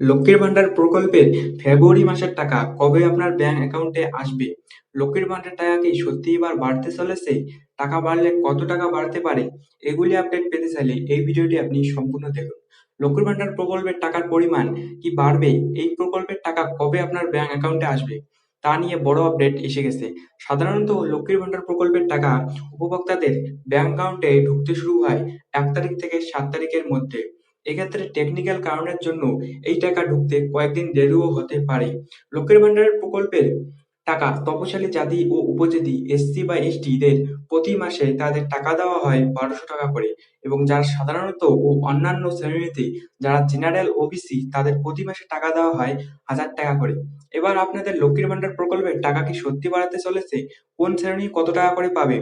লক্ষ্মীর ভান্ডার প্রকল্পের ফেব্রুয়ারি মাসের টাকা কবে আপনার ব্যাংক অ্যাকাউন্টে আসবে? লক্ষ্মীর ভান্ডার টাকা কি সত্যি এবার বাড়তে চলেছে? টাকা বাড়লে কত টাকা বাড়তে পারে? এগুলি আপডেট পেতে চাইলে এই ভিডিওটি আপনি সম্পূর্ণ দেখুন। লক্ষ্মীর ভান্ডার প্রকল্পের টাকার পরিমাণ কি বাড়বে? এই প্রকল্পের টাকা কবে আপনার ব্যাংক অ্যাকাউন্টে আসবে? তা নিয়ে বড় আপডেট এসে গেছে। সাধারণত লক্ষ্মীর ভান্ডার প্রকল্পের টাকা উপভোক্তাদের ব্যাংক অ্যাকাউন্টে ঢুকতে শুরু হয় এক তারিখ থেকে সাত তারিখের মধ্যে। এক্ষেত্রে টেকনিক্যাল কারণের জন্য এই টাকা ঢুকতে কয়েকদিন দেরিও হতে পারে। লক্ষ্মীর ভান্ডার প্রকল্পের টাকা তপশিলি জাতি ও উপজাতি এসসি বা এসটিদের প্রতি মাসে তাদের টাকা দেওয়া হয় বারোশো টাকা করে এবং যারা সাধারণত ও অন্যান্য শ্রেণীতে যারা জেনারেল ওবিসি তাদের প্রতি মাসে টাকা দেওয়া হয় হাজার টাকা করে। এবার আপনাদের লক্ষ্মীর ভান্ডার প্রকল্পের টাকা কি সত্যি বাড়াতে চলেছে? কোন শ্রেণি কত টাকা করে পাবে?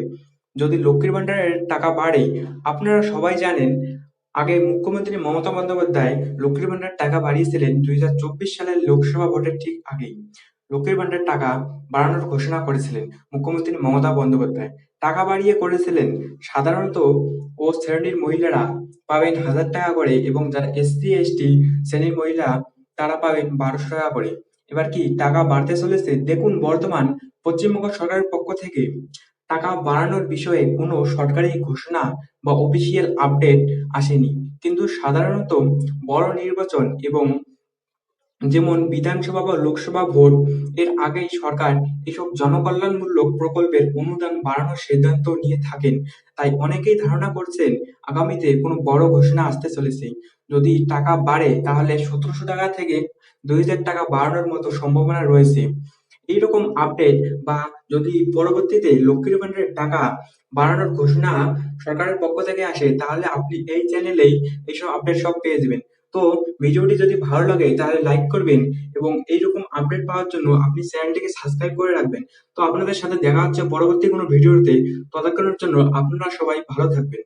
যদি লক্ষ্মীর ভান্ডারের টাকা বাড়ে, আপনারা সবাই জানেন আগে মুখ্যমন্ত্রী মমতা বন্দ্যোপাধ্যায় লক্ষ্মীর ভান্ডার টাকা বাড়িয়েছিলেন দুই হাজার চব্বিশ সালের লোকসভা ভোটের ঠিক আগেই। লক্ষ্মীর ভান্ডার টাকা বাড়ানোর ঘোষণা করেছিলেন মুখ্যমন্ত্রী মমতা বন্দ্যোপাধ্যায়। টাকা বাড়িয়ে করেছিলেন সাধারণত ও শ্রেণির মহিলারা পাবেন হাজার টাকা করে এবং যারা এসসি, এসটি শ্রেণির মহিলা তারা পাবেন বারোশো টাকা করে। এবার কি টাকা বাড়তে চলেছে? দেখুন বর্তমান পশ্চিমবঙ্গ সরকারের পক্ষ থেকে টাকা বাড়ানোর বিষয়ে কোনো সরকারি ঘোষণা বা অফিসিয়াল আপডেট আসেনি। কিন্তু সাধারণত বড় নির্বাচন এবং যেমন বিধানসভা বা লোকসভা ভোট, এর আগেই সরকার এসব জনকল্যাণমূলক প্রকল্পের অনুদান বাড়ানোর সিদ্ধান্ত নিয়ে থাকেন। তাই অনেকেই ধারণা করছেন আগামীতে কোনো বড় ঘোষণা আসতে চলেছে। যদি টাকা বাড়ে, তাহলে সতেরোশো টাকা থেকে দুই হাজার টাকা বাড়ানোর মতো সম্ভাবনা রয়েছে। এইরকম আপডেট বা যদি পরবর্তীতে লক্ষ্মীর ভান্ডারের টাকা বাড়ানোর ঘোষণা সরকারের পক্ষ থেকে আসে, তাহলে আপনি এই চ্যানেলেই এইসব আপডেট সব পেয়ে যাবেন। তো ভিডিওটি যদি ভালো লাগে, তাহলে লাইক করবেন এবং এইরকম আপডেট পাওয়ার জন্য আপনি চ্যানেলটিকে সাবস্ক্রাইব করে রাখবেন। তো আপনাদের সাথে দেখা হচ্ছে পরবর্তী কোনো ভিডিওতে। ততক্ষণের জন্য আপনারা সবাই ভালো থাকবেন।